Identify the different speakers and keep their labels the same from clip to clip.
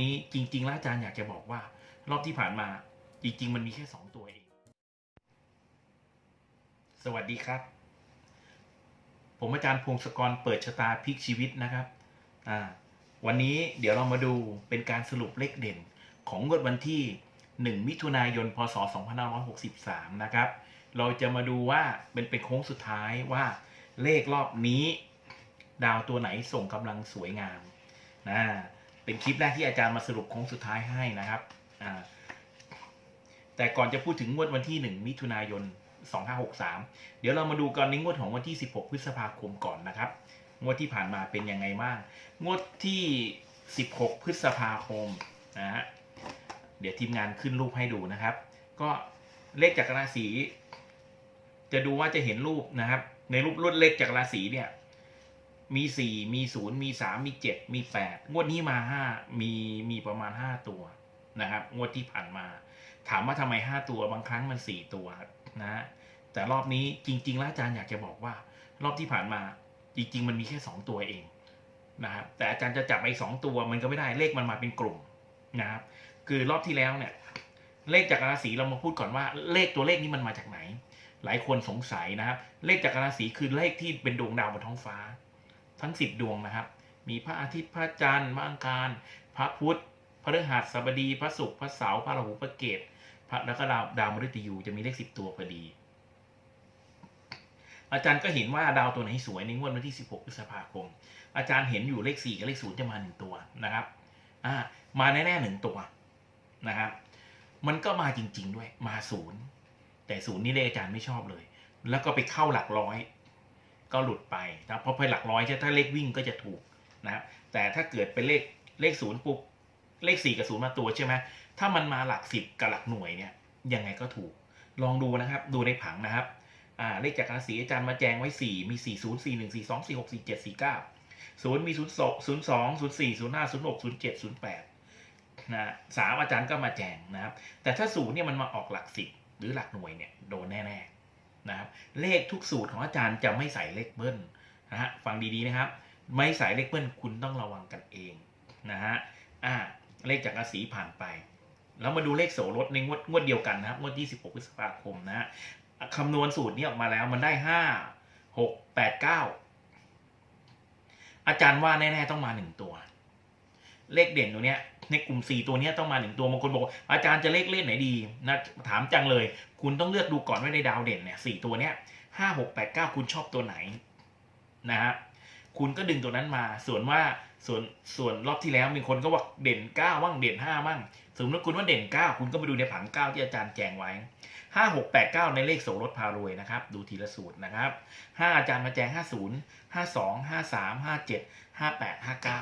Speaker 1: นี้จริงๆแล้วอาจารย์อยากจะบอกว่า รอบที่ผ่านมา จริง ๆ มันมีแค่สองตัวเอง สวัสดีครับ ผมอาจารย์พงศกรเปิดชะตาพลิกชีวิตนะครับอ่าวันนี้เดี๋ยวเรามาดูเป็นการสรุปเลขเด่นของงวดวันที่ 1 มิถุนายน พศ 2563 นะครับ เราจะมาดูว่าเป็นเป็นโค้งสุดท้ายว่าเลขรอบนี้ ดาวตัวไหนส่งกำลังสวยงามนะ เป็นคลิปแรกที่อาจารย์มาสรุปโค้งสุดท้ายให้นะครับแต่ก่อนจะพูดถึงงวดวันที่ 1 มิถุนายน 2563 เดี๋ยวเรามาดูกันในงวดของวันที่ 16 พฤษภาคมก่อนนะครับ งวดที่ผ่านมาเป็นยังไงบ้าง งวดที่ 16 พฤษภาคมนะฮะ เดี๋ยวทีมงานขึ้นรูปให้ดูนะครับ ก็เลขจากราศี จะดูว่าจะเห็นรูปนะครับ ในรูปรุ่นเลขจากราศีเนี่ย มีสี่มีศูนย์มีสามมีเจ็ดมีแปดงวดนี้มาห้ามีมีประมาณห้าตัวนะครับ งวดที่ผ่านมา ถามว่าทำไมห้าตัวบางครั้งมันสี่ตัวนะฮะแต่รอบนี้จริง ๆ แล้วอาจารย์อยากจะบอกว่า รอบที่ผ่านมาจริง ๆ มันมีแค่สองตัวเองนะครับแต่อาจารย์จะจับไอ้สองตัวมันก็ไม่ได้เลขมันมาเป็นกลุ่มนะครับ คือรอบที่แล้วเนี่ย เลขจากราศีเรามาพูดก่อนว่าเลขตัวเลขนี้มันมาจากไหน หลายคนสงสัยนะครับ เลขจากราศีคือเลขที่เป็นดวงดาวบนท้องฟ้า ทั้งสิบดวงนะครับ มีพระอาทิตย์พระจันทร์พระอังคาร พระพุธพระฤหัสบดีพระศุกร์พระเสาร์พระราหูพระเกตพระแล้วก็ดาวดาวมฤตยูจะมีเลขสิบตัวพอดี อาจารย์ก็เห็นว่าดาวตัวไหนสวยในงวดวันที่ 16พฤษภาคม อาจารย์เห็นอยู่เลข4กับเลข0จะมาหนึ่งตัวนะครับอ่ามาแน่ๆหนึ่งตัวนะครับ มันก็มาจริง ๆ ด้วยมาศูนย์แต่ศูนย์นี่เลขอาจารย์ไม่ชอบเลย แล้วก็ไปเข้าหลักร้อย ก็หลุดไปนะเพราะไปหลักร้อยใช่ถ้าเลขวิ่งก็จะถูกนะครับแต่ถ้าเกิดเป็นเลขเลขศูนย์ปุ๊บเลขสี่กับศูนย์มาตัวใช่ไหมถ้ามันมาหลักสิบกับหลักหน่วยเนี่ยยังไงก็ถูกลองดูนะครับดูในผังนะครับอ่าเลขจากราศีอาจารย์มาแจงไว้สี่มีสี่ศูนย์สี่หนึ่งสี่สองสี่หกสี่เจ็ดสี่เก้าศูนย์มีศูนย์สองศูนย์สี่ศูนย์ห้าศูนย์หกศูนย์เจ็ดศูนย์แปดนะสามอาจารย์ก็มาแจงนะครับ แต่ถ้าศูนย์เนี่ยมันมาออกหลักสิบหรือหลักหน่วยเนี่ยโดนแน่ ๆ นะครับเลขทุกสูตรของอาจารย์จะไม่ใส่เลขเบิ้ลนะฮะฟังดีๆนะครับ ไม่ใส่เลขเบิ้ลคุณต้องระวังกันเองนะฮะอ่าเลขจากราศีผ่านไป แล้วมาดูเลขโสรถในงวดงวดเดียวกันนะครับงวดที่16พฤษภาคมนะฮะคำนวณสูตรนี้ออกมาแล้วมันได้ห้าหกแปดเก้าอาจารย์ว่าแน่ๆต้องมาหนึ่งตัว เลขเด่นตัวเนี้ย ในกลุ่มสี่ตัวนี้ต้องมาหนึ่งตัวบางคนบอกอาจารย์จะเลขเล่นไหนดีนะถามจังเลย คุณต้องเลือกดูก่อนว่าในดาวเด่นเนี่ยสี่ตัวเนี้ยห้าหกแปดเก้าคุณชอบตัวไหนนะฮะคุณก็ดึงตัวนั้นมา ส่วนว่าส่วนส่วนรอบที่แล้วมีคนก็บอกเด่นเก้าบ้างเด่นห้าบ้างสมมติคุณว่าเด่นเก้าคุณก็ไปดูในผังเก้าที่อาจารย์แจงไว้ห้าหกแปดเก้าในเลขโสรถพารวยนะครับ ดูทีละสูตรนะครับห้าอาจารย์มาแจงห้าศูนย์ห้าสองห้าสามห้าเจ็ดห้าแปดห้าเก้า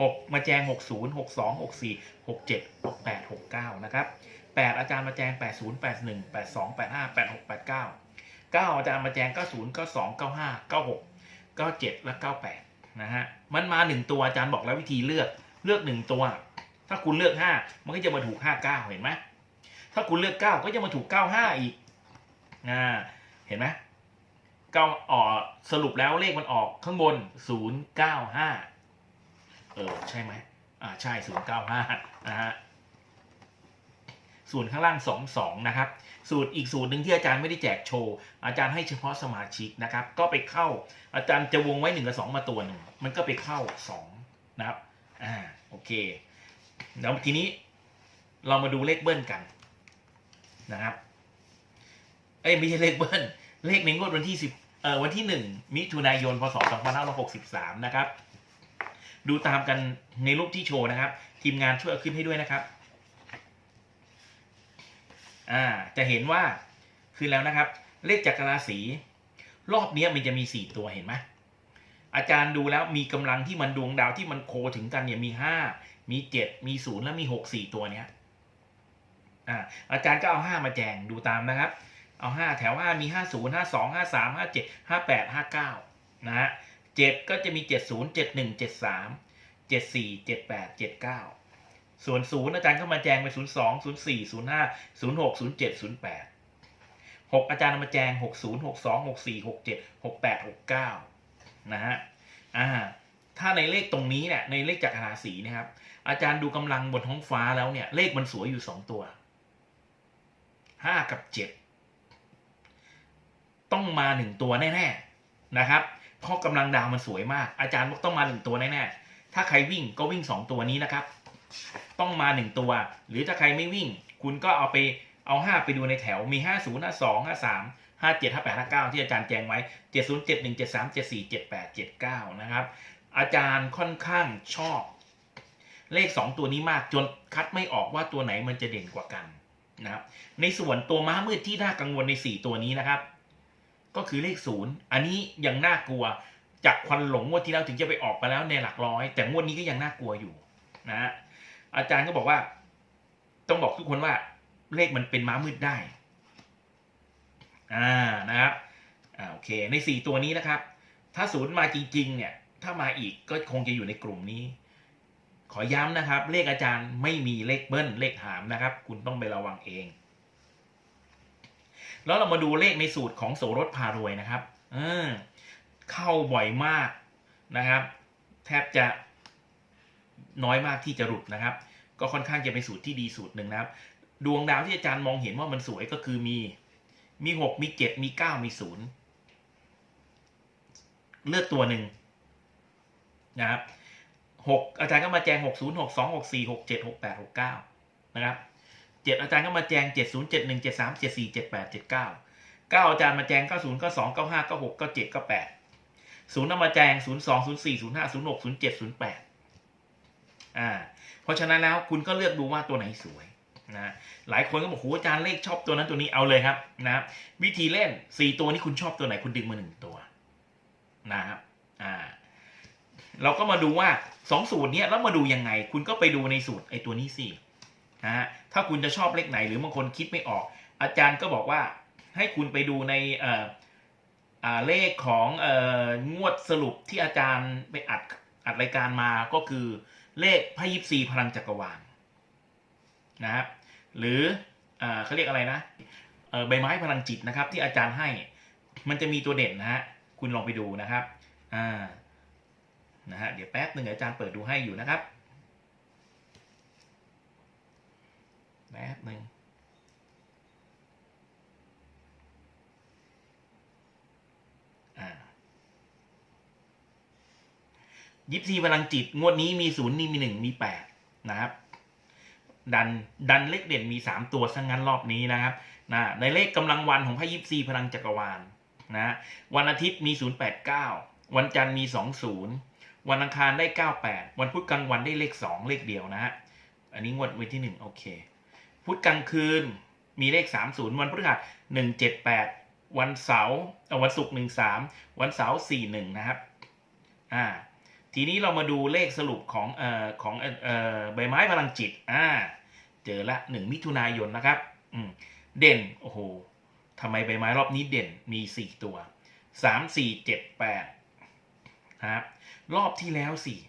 Speaker 1: หกมาแจงหกศูนย์หกสองหกสี่หกเจ็ดหกแปดหกเก้านะครับแปดอาจารย์มาแจงแปดศูนย์แปดหนึ่งแปดสองแปดห้าแปดหกแปดเก้าเก้าอาจารย์มาแจงเก้าศูนย์เก้าสองเก้าห้าเก้าหกเก้าเจ็ดและเก้าแปดนะฮะ มันมาหนึ่งตัวอาจารย์บอกแล้ววิธีเลือก เลือกหนึ่งตัว ถ้าคุณเลือกห้ามันก็จะมาถูกห้าเก้าเห็นไหมถ้าคุณเลือกเก้าก็จะมาถูกเก้าห้าอีก อ่า เห็นไหมเก้าออกสรุปแล้วเลขมันออกข้างบนศูนย์ เออใช่ไหมอ่าใช่ศูนย์เก้าห้านะฮะส่วนข้างล่างสองสองนะครับ สูตรอีกสูตรหนึ่งที่อาจารย์ไม่ได้แจกโชว์ อาจารย์ให้เฉพาะสมาชิกนะครับ ก็ไปเข้า อาจารย์จะวงไว้หนึ่งกับสองมาตัวหนึ่ง มันก็ไปเข้าสองนะครับ อ่า โอเค แล้วทีนี้เรามาดูเลขเบิ้ลกันนะครับ เอ้ยไม่ใช่เลขเบิ้ล เลขในงวดวันที่สิบเอ่อวันที่หนึ่งมิถุนายน พศสองพันห้าร้อยหกสิบสามนะครับ ดูตามกันในรูปที่โชว์นะครับ ทีมงานช่วยเอาขึ้นให้ด้วยนะครับ อ่า จะเห็นว่าคือแล้วนะครับ เลขจักรราศีรอบนี้มันจะมีสี่ตัวเห็นไหมอาจารย์ดูแล้วมีกำลังที่มันดวงดาวที่มันโคถึงกันเนี่ยมีห้ามีเจ็ดมีศูนย์และมีหกสี่ตัวเนี้ยอ่าอาจารย์ก็เอาห้ามาแจงดูตามนะครับ เอาห้าแถวห้ามีห้าศูนย์ห้าสองห้าสามห้าเจ็ดห้าแปดห้าเก้านะฮะ เจ็ดก็จะมีเจ็ดศูนย์เจ็ดหนึ่งเจ็ดสามเจ็ดสี่เจ็ดแปดเจ็ดเก้าส่วนศูนย์อาจารย์เข้ามาแจงไปศูนย์สองศูนย์สี่ศูนย์ห้าศูนย์หกศูนย์เจ็ดศูนย์แปดหกอาจารย์มาแจงหกศูนย์หกสองหกสี่หกเจ็ดหกแปดหกเก้านะฮะอ่าถ้าในเลขตรงนี้เนี่ยในเลขจักรราศีนะครับ อาจารย์ดูกำลังบนท้องฟ้าแล้วเนี่ย เลขมันสวยอยู่สองตัวห้ากับเจ็ดต้องมาหนึ่งตัวแน่ ๆ นะครับ เพราะกำลังดาวมันสวยมาก อาจารย์บอกต้องมาหนึ่งตัวแน่ๆถ้าใครวิ่งก็วิ่งสองตัวนี้นะครับ ต้องมาหนึ่งตัว หรือถ้าใครไม่วิ่ง คุณก็เอาไปเอาห้าไปดูในแถวมีห้าศูนย์ห้าสองห้าสามห้าเจ็ดห้าแปดห้าเก้าที่อาจารย์แจงไว้เจ็ดศูนย์เจ็ดหนึ่งเจ็ดสามเจ็ดสี่เจ็ดแปดเจ็ดเก้านะครับ อาจารย์ค่อนข้างชอบ เลขสองตัวนี้มากจนคัดไม่ออกว่าตัวไหนมันจะเด่นกว่ากันนะครับในส่วนตัวม้ามืดที่น่ากังวลในสี่ตัวนี้นะครับ ก็คือเลขศูนย์อันนี้ยังน่ากลัว จากควันหลงงวดที่แล้วถึงจะไปออกไปแล้วในหลักร้อย แต่งวดนี้ก็ยังน่ากลัวอยู่นะฮะอาจารย์ก็บอกว่า ต้องบอกทุกคนว่า เลขมันเป็นม้ามืดได้ อ่านะครับอ่าโอเคในสี่ตัวนี้นะครับ ถ้าศูนย์มาจริง ๆ เนี่ย ถ้ามาอีกก็คงจะอยู่ในกลุ่มนี้ ขอย้ำนะครับ เลขอาจารย์ไม่มีเลขเบิ้ลเลขหามนะครับ คุณต้องไประวังเอง แล้วเรามาดูเลขในสูตรของโสรถพารวยนะครับเออเข้าบ่อยมากนะครับ แทบจะน้อยมากที่จะหลุดนะครับ ก็ค่อนข้างจะเป็นสูตรที่ดีสูตรหนึ่งนะครับ ดวงดาวที่อาจารย์มองเห็นว่ามันสวยก็คือมี มีหกมีเจ็ดมีเก้ามีศูนย์เลือกตัวหนึ่งนะครับหกอาจารย์ก็มาแจงหกศูนย์หกสองหกสี่หกเจ็ดหกแปดหกเก้านะครับ เจ็ดอาจารย์ก็มาแจงเจ็ดศูนย์เจ็ดหนึ่งเจ็ดสามเจ็ดสี่เจ็ดแปดเจ็ดเก้าเก้าอาจารย์มาแจงเก้าศูนย์เก้าสองเก้าห้าเก้าหกเก้าเจ็ดเก้าแปดศูนย์เอามาแจงศูนย์สองศูนย์สี่ศูนย์ห้าศูนย์หกศูนย์เจ็ดศูนย์แปดอ่า เพราะฉะนั้นแล้วคุณก็เลือกดูว่าตัวไหนสวยนะหลายคนก็บอกโหอาจารย์เลขชอบตัวนั้นตัวนี้เอาเลยครับนะวิธีเล่นสี่ตัวนี้คุณชอบตัวไหนคุณดึงมาหนึ่งตัวนะครับอ่าเราก็มาดูว่าสองสูตรนี้แล้วมาดูยังไง คุณก็ไปดูในสูตรไอ้ตัวนี้สิ นะฮะถ้าคุณจะชอบเลขไหนหรือบางคนคิดไม่ออก อาจารย์ก็บอกว่าให้คุณไปดูในเอ่อเลขของเอ่องวดสรุปที่อาจารย์ไปอัดอัดรายการมาก็คือเลขพยิบซีพลังจักรวาลนะครับหรืออ่าเขาเรียกอะไรนะเอ่อใบไม้พลังจิตนะครับ ที่อาจารย์ให้มันจะมีตัวเด่นนะฮะคุณลองไปดูนะครับอ่านะฮะเดี๋ยวแป๊บหนึ่งอาจารย์เปิดดูให้อยู่นะครับ แป๊บหนึ่งอ่ายิปซีพลังจิต งวดนี้มีศูนย์นี่มีหนึ่งมีแปดนะครับ ดันดันเลขเด่นมีสามตัวซะงั้นรอบนี้นะครับนะในเลขกำลังวันของพระยิปซีพลังจักรวาลนะวันอาทิตย์มีศูนย์แปดเก้าวันจันทร์มีสองศูนย์วันอังคารได้เก้าแปดวันพุธกลางวันได้เลขสองเลขเดียวนะฮะอันนี้งวดวันที่หนึ่งโอเค พุธกลางคืนมีเลขสามศูนย์วันพฤหัสหนึ่งเจ็ดแปดวันเสาร์อวันศุกร์หนึ่งสามวันเสาร์สี่หนึ่งนะครับอ่าทีนี้เรามาดูเลขสรุปของเอ่อของเอ่อใบไม้พลังจิตอ่าเจอละหนึ่งมิถุนายนนะครับอืมเด่นโอ้โหทำไมใบไม้รอบนี้เด่นมีสี่ตัวสามสี่เจ็ดแปดนะครับรอบที่แล้วสี่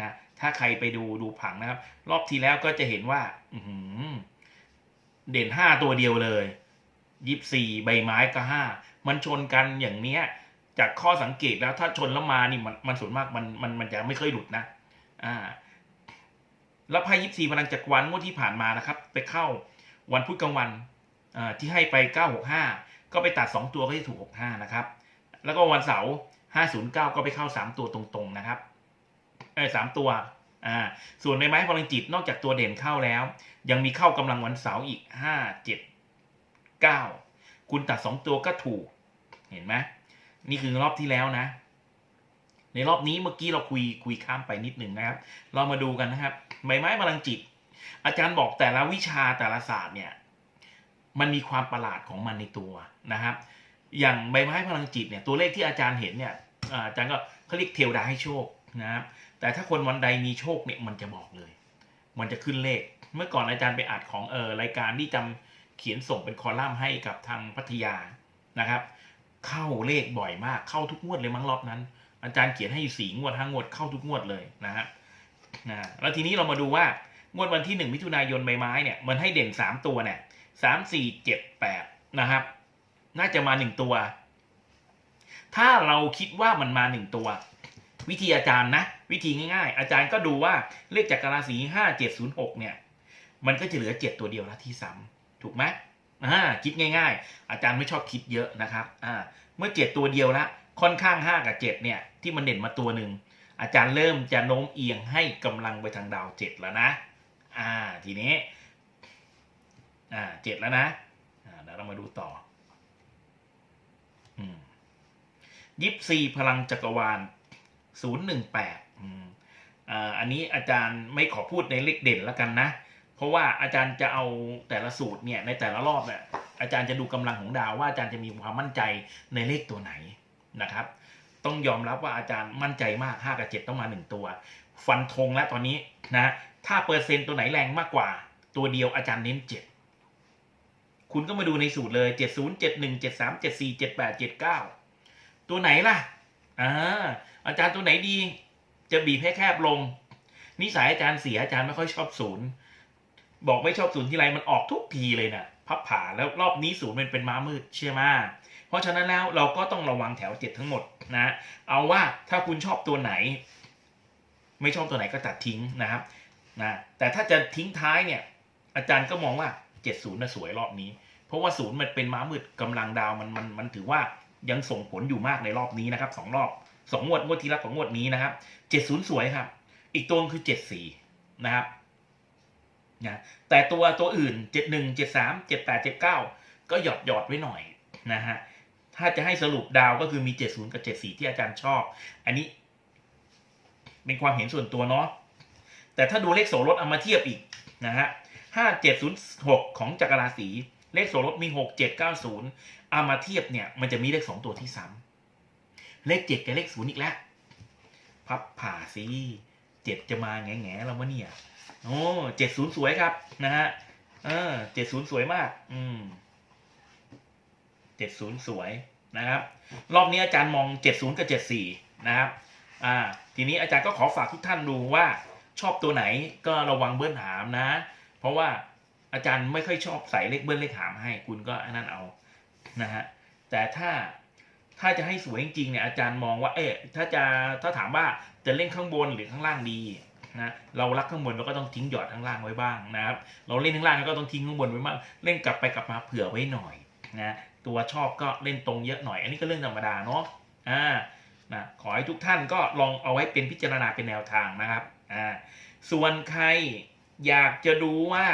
Speaker 1: นะถ้าใครไปดูดูผังนะครับ รอบที่แล้วก็จะเห็นว่า อื เด่นห้าตัวเดียวเลยยิบสี่ใบไม้ก็ห้ามันชนกันอย่างเนี้ย จากข้อสังเกตแล้วถ้าชนแล้วมานี่มันมันส่วนมากมันมันมันจะไม่เคยหลุดนะ อ่า แล้วไพ่ยิปซีพลังจักรวาลงวดที่ผ่านมานะครับ ไปเข้าวันพุธกลางวันอ่าที่ให้ไป965ก็ไปตัด2ตัวก็จะถูก65นะครับ แล้วก็วันเสาร์509ก็ไปเข้า3ตัวตรงๆนะครับเออสามตัว อ่าส่วนในไม้พลังจิตนอกจากตัวเด่นเข้าแล้ว ยังมีเข้ากำลังวันเสาร์อีก5 7 9คุณตัด2ตัวก็ถูก เห็นไหมนี่คือรอบที่แล้วนะ ในรอบนี้เมื่อกี้เราคุยคุยข้ามไปนิดหนึ่งนะครับ เรามาดูกันนะครับใบไม้พลังจิต อาจารย์บอกแต่ละวิชาแต่ละศาสตร์เนี่ย มันมีความประหลาดของมันในตัวนะครับ อย่างใบไม้พลังจิตเนี่ยตัวเลขที่อาจารย์เห็นเนี่ยอาอาจารย์ก็เขาเรียกเทวดาให้โชคนะครับ แต่ถ้าคนวันใดมีโชคเนี่ยมันจะบอกเลย มันจะขึ้นเลข เมื่อก่อนอาจารย์ไปอัดของเออรายการที่จำเขียนส่งเป็นคอลัมน์ให้กับทางพัทยานะครับ เข้าเลขบ่อยมากเข้าทุกงวดเลยมั้งรอบนั้น อาจารย์เขียนให้สี่งวดห้างวดเข้าทุกงวดเลยนะฮะนะแล้วทีนี้เรามาดูว่างวดวันที่หนึ่งมิถุนายนใบไม้เนี่ยมันให้เด่นสามตัวเนี่ยสามสี่เจ็ดแปดนะครับ น่าจะมาหนึ่งตัว ถ้าเราคิดว่ามันมาหนึ่งตัว วิธีอาจารย์นะ วิธีง่ายๆ อาจารย์ก็ดูว่าเลขจากราศีห้าเจ็ดศูนย์หกเนี่ย มันก็จะเหลือเจ็ดตัวเดียวละที่ซ้ำถูกไหมอ่าคิดง่าย ๆ อาจารย์ไม่ชอบคิดเยอะนะครับอ่าเมื่อเจ็ดตัวเดียวละค่อนข้างห้ากับเจ็ดเนี่ยที่มันเด่นมาตัวหนึ่งอาจารย์เริ่มจะโน้มเอียงให้กำลังไปทางดาวเจ็ดแล้วนะ อ่า ทีนี้ อ่าเจ็ดแล้วนะ อ่าเดี๋ยวเรามาดูต่อยิปซีพลังจักรวาล ศูนย์หนึ่งแปดอ่าอันนี้อาจารย์ไม่ขอพูดในเลขเด่นแล้วกันนะ เพราะว่าอาจารย์จะเอาแต่ละสูตรเนี่ยในแต่ละรอบเนี่ยอาจารย์จะดูกำลังของดาวว่าอาจารย์จะมีความมั่นใจในเลขตัวไหนนะครับ ต้องยอมรับว่าอาจารย์มั่นใจมาก5กับ 7 ต้องมา 1 ตัว ฟันธงแล้วตอนนี้นะถ้าเปอร์เซ็นต์ตัวไหนแรงมากกว่า ตัวเดียวอาจารย์เน้น 7 คุณก็มาดูในสูตรเลย 70 71 73 74 78 79 ตัวไหนล่ะ อ่าอาจารย์ตัวไหนดี จะบีบให้แคบลง นิสัยอาจารย์เสียอาจารย์ไม่ค่อยชอบศูนย์บอกไม่ชอบศูนย์ที่ไรมันออกทุกทีเลยนะพับผ่าแล้วรอบนี้ศูนย์มันเป็นม้ามืดเชื่อมาเพราะฉะนั้นแล้วเราก็ต้องระวังแถวเจ็ดทั้งหมดนะ เอาว่าถ้าคุณชอบตัวไหน ไม่ชอบตัวไหนก็ตัดทิ้งนะครับนะแต่ถ้าจะทิ้งท้ายเนี่ย อาจารย์ก็มองว่าเจ็ดศูนย์น่ะสวยรอบนี้ เพราะว่าศูนย์มันเป็นม้ามืดกำลังดาวมันมันมันถือว่า ยังส่งผลอยู่มากในรอบนี้นะครับสองรอบสองงวดงวดที่แล้วของงวดนี้นะครับเจ็ดศูนย์สวยครับ อีกตัวคือเจ็ดสี่นะครับนะแต่ตัวตัวอื่นเจ็ดหนึ่งเจ็ดสามเจ็ดแปดเจ็ดเก้าก็หยอดหยอดไว้หน่อยนะฮะถ้าจะให้สรุปดาวก็คือมีเจ็ดศูนย์กับเจ็ดสี่ที่อาจารย์ชอบ อันนี้ เป็นความเห็นส่วนตัวเนาะแต่ถ้าดูเลขโสรถเอามาเทียบอีกนะฮะห้าเจ็ดศูนย์หกของจักรราศีเลขโสรถมีหกเจ็ดเก้าศูนย์ เอามาเทียบเนี่ยมันจะมีเลขสองตัวที่ซ้ำเลขเจ็ดกับเลขศูนย์อีกแล้วพับผ่าสิเจ็ดจะมาแง่แง่แล้ววะเนี่ยโอ้เจ็ดศูนย์สวยครับนะฮะเออเจ็ดศูนย์สวยมาก อืมเจ็ดศูนย์สวยนะครับ รอบนี้อาจารย์มองเจ็ดศูนย์กับเจ็ดสี่นะครับ อ่า ทีนี้อาจารย์ก็ขอฝากทุกท่านดูว่าชอบตัวไหนก็ระวังเบิ้ลหามนะ เพราะว่าอาจารย์ไม่ค่อยชอบใส่เลขเบิ้ลเลขหามให้ คุณก็อันนั้นเอา นะฮะแต่ถ้าถ้าจะให้สวยจริงๆเนี่ยอาจารย์มองว่าเอ๊ะถ้าจะถ้าถามว่าจะเล่นข้างบนหรือข้างล่างดีนะเรารักข้างบนเราก็ต้องทิ้งหยอดข้างล่างไว้บ้างนะครับเราเล่นข้างล่างเราก็ต้องทิ้งข้างบนไว้บ้างเล่นกลับไปกลับมาเผื่อไว้หน่อยนะตัวชอบก็เล่นตรงเยอะหน่อย อันนี้ก็เรื่องธรรมดาเนาะอ่านะขอให้ทุกท่านก็ลองเอาไว้เป็นพิจารณาเป็นแนวทางนะครับอ่าส่วนใครอยากจะดูว่า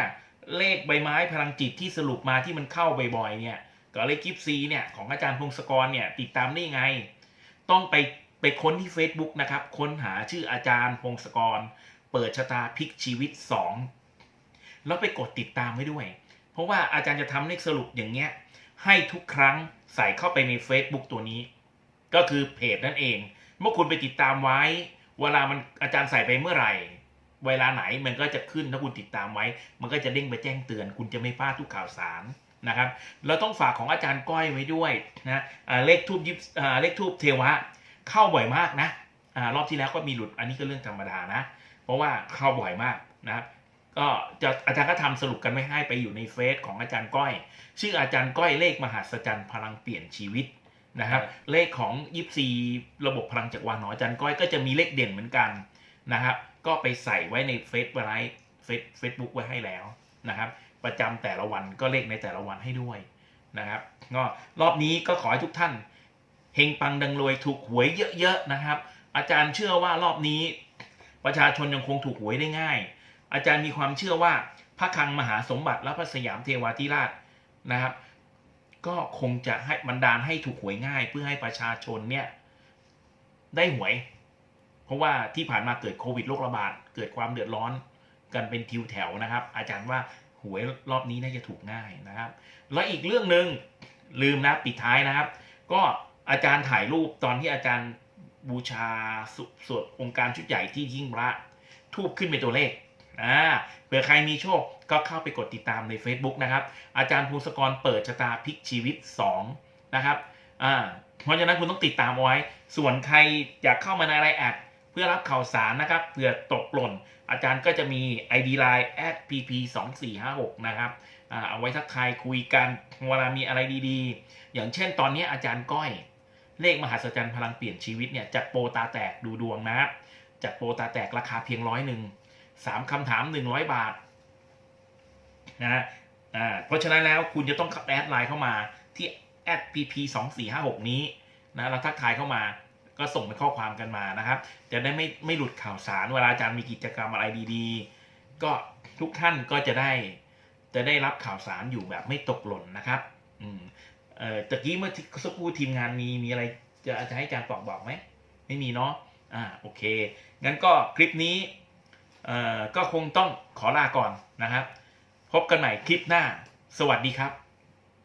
Speaker 1: เลขใบไม้พลังจิตที่สรุปมาที่มันเข้าบ่อยๆเนี่ย ก็เลขกิฟซีเนี่ยของอาจารย์พงศกรเนี่ยติดตามได้ไง ต้องไปไปค้นที่ Facebook นะครับ ค้นหาชื่ออาจารย์พงศกร เปิดชะตาพลิกชีวิต 2 แล้วไปกดติดตามไว้ด้วย เพราะว่าอาจารย์จะทำเลขสรุปอย่างเงี้ย ให้ทุกครั้งใส่เข้าไปใน Facebook ตัวนี้ ก็คือเพจนั่นเอง เมื่อคุณไปติดตามไว้ เวลามันอาจารย์ใส่ไปเมื่อไหร่ เวลาไหนมันก็จะขึ้นถ้าคุณติดตามไว้ มันก็จะเด้งไปแจ้งเตือน คุณจะไม่พลาดทุกข่าวสาร นะครับ เราต้องฝากของอาจารย์ก้อยไว้ด้วยนะอ่าเลขทูบยิบอ่าเลขทูบเทวะเข้าบ่อยมากนะอ่ารอบที่แล้วก็มีหลุดอันนี้ก็เรื่องธรรมดานะ เพราะว่าเข้าบ่อยมากนะครับก็จะอาจารย์ก็ทำสรุปกันไม่ให้ไปอยู่ในเฟซของอาจารย์ก้อย ชื่ออาจารย์ก้อยเลขมหาศจรรย์พลังเปลี่ยนชีวิตนะครับ เลขของยิปซีระบบพลังจักรวาลของอาจารย์ก้อยก็จะมีเลขเด่นเหมือนกันนะครับ ก็ไปใส่ไว้ในเฟซไว้เฟซเฟซบุ๊กไว้ให้แล้วนะครับ ประจำแต่ละวันก็เลขในแต่ละวันให้ด้วยนะครับก็รอบนี้ก็ขอให้ทุกท่านเฮงปังดังรวยถูกหวยเยอะๆนะครับ อาจารย์เชื่อว่ารอบนี้ ประชาชนยังคงถูกหวยได้ง่าย อาจารย์มีความเชื่อว่าพระคังมหาสมบัติและพระสยามเทวาธิราชนะครับ ก็คงจะให้บันดาลให้ถูกหวยง่าย เพื่อให้ประชาชนเนี่ยได้หวย เพราะว่าที่ผ่านมาเกิดโควิดโรคระบาดเกิดความเดือดร้อนกันเป็นทิวแถวนะครับ อาจารย์ว่า หวยรอบนี้น่าจะถูกง่ายนะครับ และอีกเรื่องหนึ่งลืมนะปิดท้ายนะครับ ก็อาจารย์ถ่ายรูปตอนที่อาจารย์บูชาสสวดองค์การชุดใหญ่ที่ยิ่งพระทูบขึ้นเป็นตัวเลขอ่าเผื่อใครมีโชคก็เข้าไปกดติดตามใน Facebook นะครับ อาจารย์ภูสกรเปิดชะตาพลิกชีวิต 2 นะครับอ่าเพราะฉะนั้นคุณต้องติดตามเอาไว้ ส่วนใครอยากเข้ามาในไลน์แอด เพื่อรับข่าวสารนะครับเผื่อตกหล่น อาจารย์ก็จะมี ID Line pp 2 4 5 6นะครับเอาไว้ทักทายคุยกันเวลามีอะไรดีๆ อย่างเช่นตอนนี้อาจารย์ก้อย เลขมหัศจรรย์พลังเปลี่ยนชีวิตเนี่ยจัดโปรตาแตกดูดวงนะครับจัดโปรตาแตกราคาเพียงร้อยหนึ่งสามคำถามหนึ่งร้อยบาทนะฮะอ่าเพราะฉะนั้นแล้วคุณจะต้องแอดไลน์เข้ามาที่ pp สองสี่ห้าหกนี้นะแล้วทักทายเข้ามา ก็ส่งเป็นข้อความกันมานะครับ จะได้ไม่ไม่หลุดข่าวสาร เวลาอาจารย์มีกิจกรรมอะไรดีๆ ก็ทุกท่านก็จะได้จะได้รับข่าวสารอยู่แบบไม่ตกหล่นนะครับ อืมเอ่อตะกี้เมื่อสักครู่ทีมงานมีมีอะไรจะจะให้อาจารย์ตอบบอกไหมไม่มีเนาะอ่าโอเคงั้นก็คลิปนี้เอ่อก็คงต้องขอลาก่อนนะครับ พบกันใหม่คลิปหน้า สวัสดีครับ